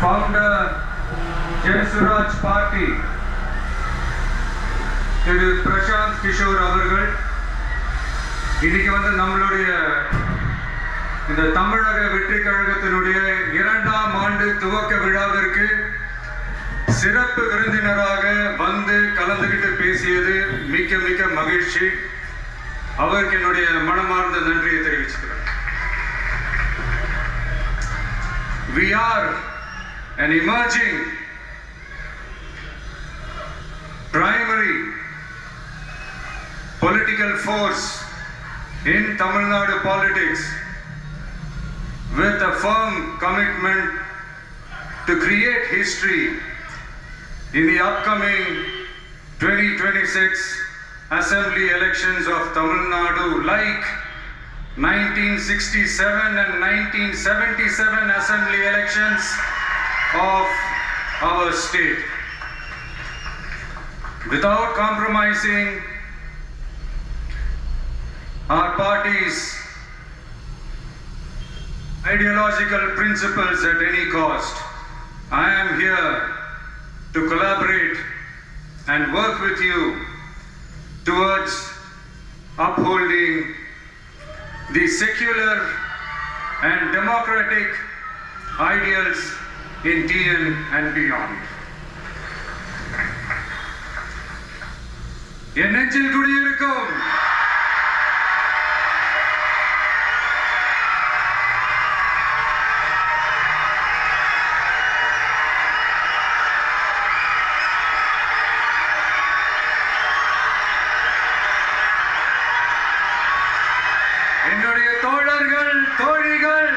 founder Jan Suraj திரு பிரசாந்த் கிஷோர் அவர்கள். இன்னைக்கு வந்து நம்மளுடைய இந்த தமிழக வெற்றி கழகத்தினுடைய இரண்டாம் ஆண்டு துவக்க விழாவிற்கு சிறப்பு விருந்தினராக வந்து கலந்துகிட்டு பேசியது மிக்க மிக்க மகிழ்ச்சி. அவருக்கு என்னுடைய மனமார்ந்த நன்றியை தெரிவிச்சுக்கிறேன். We are an emerging primary political force in Tamil Nadu politics with a firm commitment to create history in the upcoming 2026 assembly elections of Tamil Nadu like 1967 and 1977 assembly elections of our state without compromising our party's ideological principles at any cost. I am here to collaborate and work with you towards upholding the secular and democratic ideals in and beyond. என் நெஞ்சில் குடியிருக்கும் என்னுடைய தோழர்கள் தோழிகள்